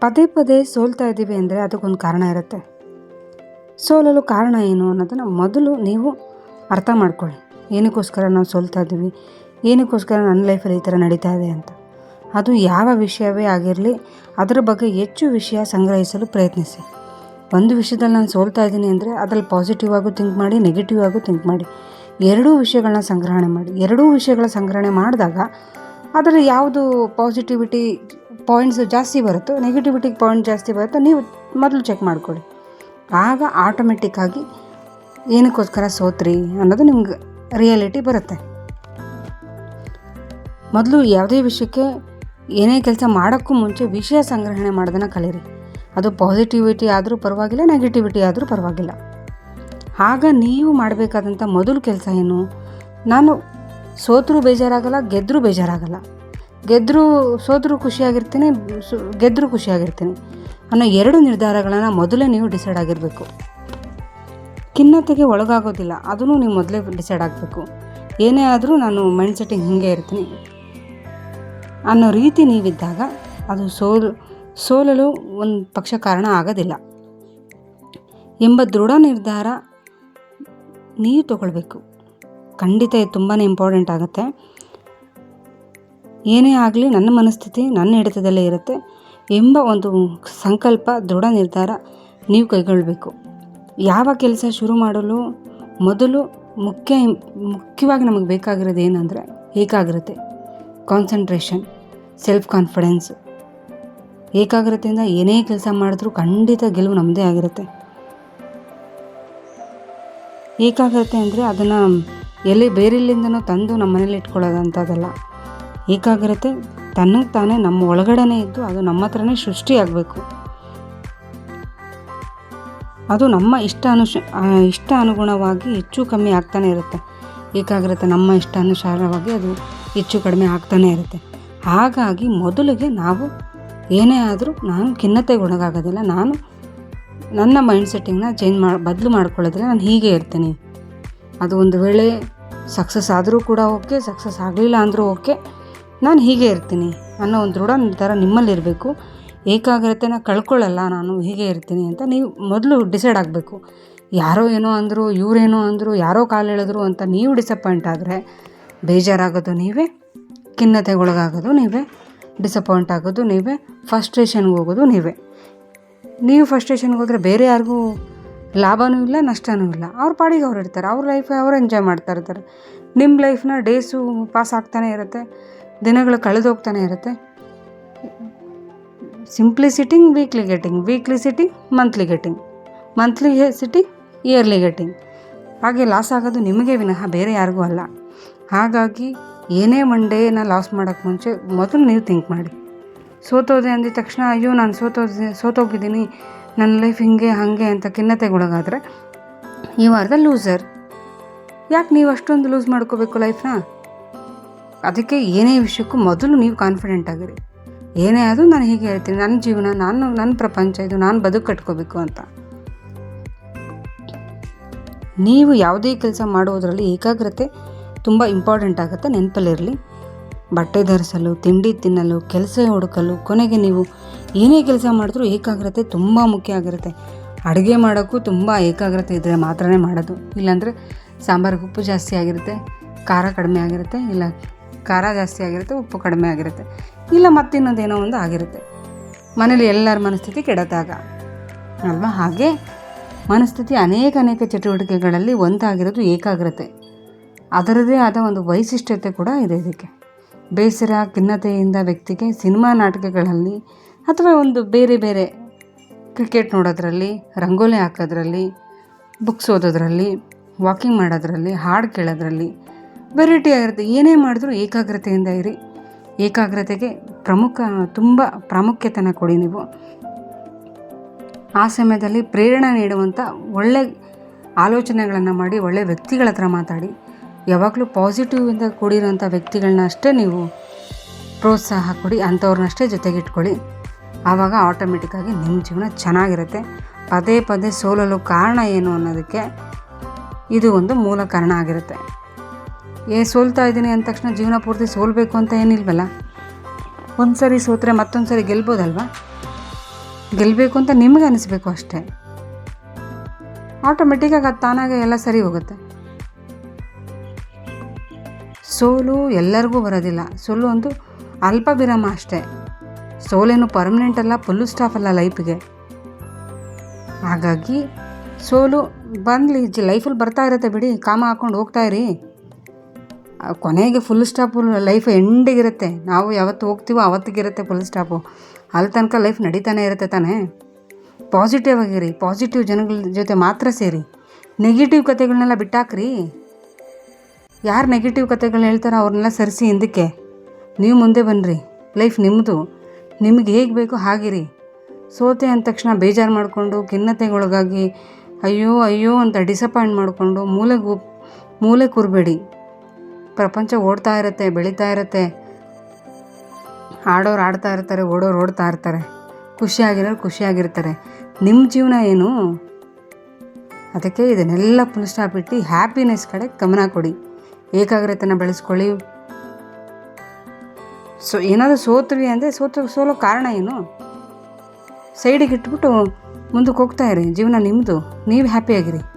ಪದೇ ಪದೇ ಸೋಲ್ತಾ ಇದ್ದೀವಿ ಅಂದರೆ ಅದಕ್ಕೊಂದು ಕಾರಣ ಇರುತ್ತೆ. ಸೋಲಲು ಕಾರಣ ಏನು ಅನ್ನೋದನ್ನು ಮೊದಲು ನೀವು ಅರ್ಥ ಮಾಡ್ಕೊಳ್ಳಿ. ಏನಕ್ಕೋಸ್ಕರ ನಾವು ಸೋಲ್ತಾ ಇದ್ದೀವಿ? ಏನಕ್ಕೋಸ್ಕರ ನನ್ನ ಲೈಫಲ್ಲಿ ಈ ಥರ ನಡೀತಾ ಇದೆ ಅಂತ? ಅದು ಯಾವ ವಿಷಯವೇ ಆಗಿರಲಿ, ಅದರ ಬಗ್ಗೆ ಹೆಚ್ಚು ವಿಷಯ ಸಂಗ್ರಹಿಸಲು ಪ್ರಯತ್ನಿಸಿ. ಒಂದು ವಿಷಯದಲ್ಲಿ ನಾನು ಸೋಲ್ತಾ ಇದ್ದೀನಿ ಅಂದರೆ ಅದರಲ್ಲಿ ಪಾಸಿಟಿವ್ ಆಗೂ ಥಿಂಕ್ ಮಾಡಿ ನೆಗೆಟಿವ್ ಆಗೂ ಥಿಂಕ್ ಮಾಡಿ. ಎರಡೂ ವಿಷಯಗಳನ್ನ ಸಂಗ್ರಹಣೆ ಮಾಡಿ. ಎರಡೂ ವಿಷಯಗಳ ಸಂಗ್ರಹಣೆ ಮಾಡಿದಾಗ ಅದರಲ್ಲಿ ಯಾವುದು ಪಾಸಿಟಿವಿಟಿ ಪಾಯಿಂಟ್ಸ್ ಜಾಸ್ತಿ ಬರುತ್ತೋ ನೆಗೆಟಿವಿಟಿ ಪಾಯಿಂಟ್ ಜಾಸ್ತಿ ಬರುತ್ತೋ, ನೀವು ಮೊದಲು ಚೆಕ್ ಮಾಡ್ಕೊಳ್ಳಿ. ಆಗ ಆಟೋಮೆಟಿಕ್ಕಾಗಿ ಏನಕ್ಕೋಸ್ಕರ ಸೋತ್ರಿ ಅನ್ನೋದು ನಿಮ್ಗೆ ರಿಯಾಲಿಟಿ ಬರುತ್ತೆ. ಮೊದಲು ಯಾವುದೇ ವಿಷಯಕ್ಕೆ ಏನೇ ಕೆಲಸ ಮಾಡೋಕ್ಕೂ ಮುಂಚೆ ವಿಷಯ ಸಂಗ್ರಹಣೆ ಮಾಡೋದನ್ನು ಕಲೀರಿ. ಅದು ಪಾಸಿಟಿವಿಟಿ ಆದರೂ ಪರವಾಗಿಲ್ಲ ನೆಗೆಟಿವಿಟಿ ಆದರೂ ಪರವಾಗಿಲ್ಲ. ಆಗ ನೀವು ಮಾಡಬೇಕಾದಂಥ ಮೊದಲು ಕೆಲಸ ಏನು? ನಾನು ಸೋತರೂ ಬೇಜಾರಾಗಲ್ಲ ಗೆದ್ದರೂ ಬೇಜಾರಾಗಲ್ಲ. ಗೆದ್ದರೂ ಸೋತರೂ ಖುಷಿಯಾಗಿರ್ತೀನಿ, ಸು ಗೆದ್ದರೂ ಖುಷಿಯಾಗಿರ್ತೀನಿ. ಅನ್ನೋ ಎರಡು ನಿರ್ಧಾರಗಳನ್ನು ಮೊದಲೇ ನೀವು ಡಿಸೈಡ್ ಆಗಿರಬೇಕು. ಖಿನ್ನತೆಗೆ ಒಳಗಾಗೋದಿಲ್ಲ, ಅದನ್ನು ನೀವು ಮೊದಲೇ ಡಿಸೈಡ್ ಆಗಬೇಕು. ಏನೇ ಆದರೂ ನಾನು ಮೈಂಡ್ ಸೆಟ್ಟಿಂಗ್ ಹೀಗೆ ಇರ್ತೀನಿ. ಅನ್ನೋ ರೀತಿ ನೀವಿದ್ದಾಗ ಅದು ಸೋಲು, ಸೋಲಲು ಒಂದು ಪಕ್ಷ ಕಾರಣ ಆಗೋದಿಲ್ಲ. ಎಂಬ ದೃಢ ನಿರ್ಧಾರ ನೀವು ತಗೊಳ್ಬೇಕು. ಖಂಡಿತ ಇದು ತುಂಬಾ ಇಂಪಾರ್ಟೆಂಟ್ ಆಗುತ್ತೆ. ಏನೇ ಆಗಲಿ ನನ್ನ ಮನಸ್ಥಿತಿ ನನ್ನ ಹಿಡಿತದಲ್ಲೇ ಇರುತ್ತೆ ಎಂಬ ಒಂದು ಸಂಕಲ್ಪ, ದೃಢ ನಿರ್ಧಾರ ನೀವು ಕೈಗೊಳ್ಳಬೇಕು. ಯಾವ ಕೆಲಸ ಶುರು ಮಾಡಲು ಮೊದಲು ಮುಖ್ಯ ಮುಖ್ಯವಾಗಿ ನಮಗೆ ಬೇಕಾಗಿರೋದು ಏನಂದರೆ ಏಕಾಗ್ರತೆ ಕಾನ್ಸಂಟ್ರೇಷನ್ ಸೆಲ್ಫ್ ಕಾನ್ಫಿಡೆನ್ಸ್ ಏಕಾಗ್ರತೆಯಿಂದ ಏನೇ ಕೆಲಸ ಮಾಡಿದ್ರೂ ಖಂಡಿತ ಗೆಲುವು ನಮ್ಮದೇ ಆಗಿರುತ್ತೆ. ಏಕಾಗ್ರತೆ ಅಂದರೆ ಅದನ್ನು ಎಲ್ಲಿ ಬೇರೆಲ್ಲಿಂದನೂ ತಂದು ನಮ್ಮ ಮನೇಲಿ ಇಟ್ಕೊಳ್ಳೋದಂಥದ್ದಲ್ಲ. ಏಕಾಗ್ರತೆ ತನ್ನಗೆ ತಾನೇ ನಮ್ಮ ಒಳಗಡೆನೇ ಇದ್ದು ಅದು ನಮ್ಮ ಹತ್ರನೇ ಸೃಷ್ಟಿಯಾಗಬೇಕು. ಅದು ನಮ್ಮ ಇಷ್ಟ ಅನುಷ ಇಷ್ಟ ಅನುಗುಣವಾಗಿ ಹೆಚ್ಚು ಕಮ್ಮಿ ಆಗ್ತಾನೆ ಇರುತ್ತೆ. ಏಕಾಗ್ರತೆ ನಮ್ಮ ಇಷ್ಟಾನುಸಾರವಾಗಿ ಅದು ಹೆಚ್ಚು ಕಡಿಮೆ ಆಗ್ತಾನೆ ಇರುತ್ತೆ. ಹಾಗಾಗಿ ಮೊದಲಿಗೆ ನಾವು ಏನೇ ಆದರೂ ನಾನು ಖಿನ್ನತೆಗೆ ಒಳಗಾಗೋದಿಲ್ಲ. ನಾನು ನನ್ನ ಮೈಂಡ್ ಸೆಟ್ಟಿಂಗ್ನ ಚೇಂಜ್ ಮಾಡಿ ಬದಲು ಮಾಡ್ಕೊಳ್ಳೋದಿಲ್ಲ. ನಾನು ಹೀಗೆ ಇರ್ತೀನಿ. ಅದು ಒಂದು ವೇಳೆ ಸಕ್ಸಸ್ ಆದರೂ ಕೂಡ ಓಕೆ, ಸಕ್ಸಸ್ ಆಗಲಿಲ್ಲ ಅಂದರೂ ಓಕೆ. ನಾನು ಹೀಗೆ ಇರ್ತೀನಿ ಅನ್ನೋ ಒಂದು ದೃಢ ನಿರ್ಧಾರ ನಿಮ್ಮಲ್ಲಿರಬೇಕು ಏಕಾಗ್ರತೆನ ಕಳ್ಕೊಳ್ಳಲ್ಲ ನಾನು, ಹೀಗೆ ಇರ್ತೀನಿ ಅಂತ ನೀವು ಮೊದಲು ಡಿಸೈಡ್ ಆಗಬೇಕು. ಯಾರೋ ಏನೋ ಅಂದರು, ಇವರೇನೋ ಅಂದರು, ಯಾರೋ ಕಾಲು ಎಳೆದ್ರು ಅಂತ ನೀವು ಡಿಸಪಾಯಿಂಟ್ ಆದರೆ, ಬೇಜಾರಾಗೋದು ನೀವೇ, ಖಿನ್ನತೆಗೊಳಗಾಗೋದು ನೀವೇ ಡಿಸಪಾಯಿಂಟ್ ಆಗೋದು ನೀವೇ ಫಸ್ಟ್ರೇಷನ್ಗೆ ಹೋಗೋದು ನೀವೇ. ನೀವು ಫಸ್ಟ್ರೇಷನ್ಗೆ ಹೋದರೆ ಬೇರೆ ಯಾರಿಗೂ ಲಾಭವೂ ಇಲ್ಲ ನಷ್ಟವೂ ಇಲ್ಲ. ಅವ್ರ ಪಾಡಿಗೆ ಅವ್ರು ಇರ್ತಾರೆ. ಅವ್ರ ಲೈಫ್ ಅವ್ರು ಎಂಜಾಯ್ ಮಾಡ್ತಾ ಇರ್ತಾರೆ. ನಿಮ್ಮ ಲೈಫ್ನ ಡೇಸು ಪಾಸ್ ಆಗ್ತಾನೆ ಇರುತ್ತೆ. ದಿನಗಳು ಕಳೆದೋಗ್ತಾನೆ ಇರುತ್ತೆ. Simply sitting weekly getting weekly sitting monthly getting monthly sitting yearly getting ಹಾಗೆ ಲಾಸ್ ಆಗೋದು ನಿಮಗೆ ವಿನಃ, ಬೇರೆ ಯಾರಿಗೂ ಅಲ್ಲ. ಹಾಗಾಗಿ ಏನೇ ಒನ್ ಡೇನ ಲಾಸ್ ಮಾಡೋಕ್ಕೆ ಮುಂಚೆ ಮೊದಲು ನೀವು ಥಿಂಕ್ ಮಾಡಿ. ಸೋತೋದೆ ಅಂದಿದ ತಕ್ಷಣ, ಅಯ್ಯೋ, ನಾನು ಸೋತೋದೆ, ಸೋತೋಗಿದ್ದೀನಿ. ನನ್ನ ಲೈಫ್ ಹಿಂಗೆ, ಹಾಗೆ ಅಂತ ಖಿನ್ನತೆಗೊಳಗಾದರೆ ಯು ಆರ್ ದ ಲೂಸರ್ ಯಾಕೆ ನೀವು ಅಷ್ಟೊಂದು ಲೂಸ್ ಮಾಡ್ಕೋಬೇಕು ಲೈಫ್ನ ಅದಕ್ಕೆ ಏನೇ ವಿಷಯಕ್ಕೂ ಮೊದಲು ನೀವು ಕಾನ್ಫಿಡೆಂಟ್ ಆಗಿರಿ. ಏನೇ ಆದರೂ ನಾನು ಹೀಗೆ ಹೇಳ್ತೀನಿ, ನನ್ನ ಜೀವನ, ನಾನು, ನನ್ನ ಪ್ರಪಂಚ, ಇದು ನಾನು ಬದುಕು ಕಟ್ಕೋಬೇಕು ಅಂತ. ನೀವು ಯಾವುದೇ ಕೆಲಸ ಮಾಡುವುದರಲ್ಲಿ ಏಕಾಗ್ರತೆ ತುಂಬ ಇಂಪಾರ್ಟೆಂಟ್ ಆಗುತ್ತೆ ನೆನಪಲ್ಲಿರಲಿ ಬಟ್ಟೆ ಧರಿಸಲು, ತಿಂಡಿ ತಿನ್ನಲು, ಕೆಲಸ ಹುಡುಕಲು, ಕೊನೆಗೆ ನೀವು ಏನೇ ಕೆಲಸ ಮಾಡಿದ್ರೂ ಏಕಾಗ್ರತೆ ತುಂಬ ಮುಖ್ಯ ಆಗಿರುತ್ತೆ. ಅಡುಗೆ ಮಾಡೋಕ್ಕೂ ತುಂಬ ಏಕಾಗ್ರತೆ ಇದ್ದರೆ ಮಾತ್ರನೇ ಮಾಡೋದು. ಇಲ್ಲಾಂದರೆ ಸಾಂಬಾರಿಗೆ ಉಪ್ಪು ಜಾಸ್ತಿ ಆಗಿರುತ್ತೆ, ಖಾರ ಕಡಿಮೆ ಆಗಿರುತ್ತೆ, ಇಲ್ಲ ಖಾರ ಜಾಸ್ತಿ ಆಗಿರುತ್ತೆ, ಉಪ್ಪು ಕಡಿಮೆ ಆಗಿರುತ್ತೆ. ಇಲ್ಲ ಮತ್ತಿನ್ನೊಂದೇನೋ ಒಂದು ಆಗಿರುತ್ತೆ. ಮನೇಲಿ ಎಲ್ಲರ ಮನಸ್ಥಿತಿ ಕೆಡತಾಗ. ಅಲ್ವಾ? ಹಾಗೆ ಮನಸ್ಥಿತಿ ಅನೇಕ ಅನೇಕ ಚಟುವಟಿಕೆಗಳಲ್ಲಿ ಒಂದಾಗಿರೋದು ಏಕಾಗ್ರತೆ. ಅದರದೇ ಆದ ಒಂದು ವೈಶಿಷ್ಟ್ಯತೆ ಕೂಡ ಇದೆ ಇದಕ್ಕೆ. ಬೇಸರ, ಖಿನ್ನತೆಯಿಂದ ವ್ಯಕ್ತಿಗೆ ಸಿನಿಮಾ ನಾಟಕಗಳಲ್ಲಿ ಅಥವಾ ಒಂದು ಬೇರೆ ಬೇರೆ ಕ್ರಿಕೆಟ್ ನೋಡೋದ್ರಲ್ಲಿ, ರಂಗೋಲಿ ಹಾಕೋದ್ರಲ್ಲಿ, ಬುಕ್ಸ್ ಓದೋದ್ರಲ್ಲಿ, ವಾಕಿಂಗ್ ಮಾಡೋದ್ರಲ್ಲಿ, ಹಾಡು ಕೇಳೋದ್ರಲ್ಲಿ ವೆರೈಟಿ ಆಗಿರುತ್ತೆ. ಏನೇ ಮಾಡಿದ್ರೂ ಏಕಾಗ್ರತೆಯಿಂದ ಇರಿ. ಏಕಾಗ್ರತೆಗೆ ಪ್ರಮುಖ, ತುಂಬ ಪ್ರಾಮುಖ್ಯತೆನ ಕೊಡಿ ನೀವು. ಆ ಸಮಯದಲ್ಲಿ ಪ್ರೇರಣೆ ನೀಡುವಂಥ ಒಳ್ಳೆ ಆಲೋಚನೆಗಳನ್ನು ಮಾಡಿ, ಒಳ್ಳೆ ವ್ಯಕ್ತಿಗಳ ಹತ್ರ ಮಾತಾಡಿ. ಯಾವಾಗಲೂ ಪಾಸಿಟಿವಿಂದ ಕೂಡಿರುವಂಥ ವ್ಯಕ್ತಿಗಳನ್ನ ಅಷ್ಟೇ ನೀವು ಪ್ರೋತ್ಸಾಹ ಕೊಡಿ ಅಂಥವ್ರನ್ನಷ್ಟೇ ಜೊತೆಗಿಟ್ಕೊಳ್ಳಿ. ಆವಾಗ ಆಟೋಮೆಟಿಕ್ಕಾಗಿ ನಿಮ್ಮ ಜೀವನ ಚೆನ್ನಾಗಿರುತ್ತೆ. ಪದೇ ಪದೇ ಸೋಲಲು ಕಾರಣ ಏನು ಅನ್ನೋದಕ್ಕೆ ಇದು ಒಂದು ಮೂಲ ಕಾರಣ ಆಗಿರುತ್ತೆ. ಏ, ಸೋಲ್ತಾ ಇದ್ದೀನಿ ಅಂದ ತಕ್ಷಣ ಜೀವನ ಪೂರ್ತಿ ಸೋಲ್ಬೇಕು ಅಂತ ಏನಿಲ್ವಲ್ಲ? ಒಂದು ಸಾರಿ ಸೋತ್ರೆ ಮತ್ತೊಂದು ಸರಿ ಗೆಲ್ಬೋದಲ್ವ? ಗೆಲ್ಲಬೇಕು ಅಂತ ನಿಮಗೆ ಅನಿಸ್ಬೇಕು ಅಷ್ಟೇ. ಆಟೋಮೆಟಿಕ್ಕಾಗಿ ಅದು ತಾನಾಗೆ ಎಲ್ಲ ಸರಿ ಹೋಗುತ್ತೆ. ಸೋಲು ಎಲ್ಲರಿಗೂ ಬರೋದಿಲ್ಲ. ಸೋಲು ಒಂದು ಅಲ್ಪ ವಿರಾಮ ಅಷ್ಟೇ. ಸೋಲೇನು ಪರ್ಮನೆಂಟ್ ಅಲ್ಲ ಫುಲ್ಲು ಸ್ಟಾಫ್ ಅಲ್ಲ ಲೈಫ್ಗೆ ಹಾಗಾಗಿ ಸೋಲು ಬಂದಲಿ ಲೈಫಲ್ಲಿ ಬರ್ತಾ ಇರುತ್ತೆ ಬಿಡಿ ಕಾಮ ಹಾಕ್ಕೊಂಡು ಹೋಗ್ತಾ ಇರಿ. ಆ, ಕೊನೆಗೆ ಫುಲ್ ಸ್ಟಾಪು ಲೈಫ್ ಎಂಡಿಗಿರುತ್ತೆ ನಾವು ಯಾವತ್ತು ಹೋಗ್ತೀವೋ ಅವತ್ತಿಗಿರುತ್ತೆ ಫುಲ್ ಸ್ಟಾಪು ಅಲ್ಲಿ ತನಕ ಲೈಫ್ ನಡೀತಾನೆ ಇರುತ್ತೆ ತಾನೇ. ಪಾಸಿಟಿವ್ ಆಗಿರಿ ಪಾಸಿಟಿವ್ ಜನಗಳ ಜೊತೆ ಮಾತ್ರ ಸೇರಿ. ನೆಗೆಟಿವ್ ಕಥೆಗಳನ್ನೆಲ್ಲ ಬಿಟ್ಟಾಕ್ರಿ. ಯಾರು ನೆಗೆಟಿವ್ ಕಥೆಗಳು ಹೇಳ್ತಾರೋ ಅವ್ರನ್ನೆಲ್ಲ ಸರಿಸಿ ಹಿಂದಕ್ಕೆ. ನೀವು ಮುಂದೆ ಬನ್ನಿರಿ ಲೈಫ್ ನಿಮ್ಮದು ನಿಮಗೆ ಹೇಗೆ ಬೇಕೋ ಹಾಗಿರಿ. ಸೋತೆ ಅಂದ ತಕ್ಷಣ ಬೇಜಾರು ಮಾಡಿಕೊಂಡು, ಖಿನ್ನತೆಗೊಳಗಾಗಿ ಅಯ್ಯೋ ಅಯ್ಯೋ ಅಂತ ಡಿಸಪಾಯಿಂಟ್ ಮಾಡಿಕೊಂಡು ಮೂಲೆಗೆ ಮೂಲೆ ಕೂರಬೇಡಿ. ಪ್ರಪಂಚ ಓಡ್ತಾ ಇರುತ್ತೆ, ಬೆಳೀತಾ ಇರುತ್ತೆ. ಆಡೋರು ಆಡ್ತಾ ಇರ್ತಾರೆ, ಓಡೋರು ಓಡ್ತಾ ಇರ್ತಾರೆ. ಖುಷಿಯಾಗಿರೋರು ಖುಷಿಯಾಗಿರ್ತಾರೆ. ನಿಮ್ಮ ಜೀವನ ಏನು? ಅದಕ್ಕೆ ಇದನ್ನೆಲ್ಲ ಫುಲ್ ಬಿಟ್ಟು ಹ್ಯಾಪಿನೆಸ್ ಕಡೆ ಗಮನ ಕೊಡಿ. ಏಕಾಗ್ರತೆನ ಬೆಳೆಸ್ಕೊಳ್ಳಿ. ಸೊ, ಏನಾದರೂ ಸೋತ್ವಿ ಅಂದರೆ ಸೋತು ಸೋಲೋ ಕಾರಣ ಏನು? ಸೈಡಿಗೆ ಇಟ್ಬಿಟ್ಟು ಮುಂದಕ್ಕೆ ಹೋಗ್ತಾ ಇರಿ, ಜೀವನ ನಿಮ್ಮದು ನೀವು ಹ್ಯಾಪಿಯಾಗಿರಿ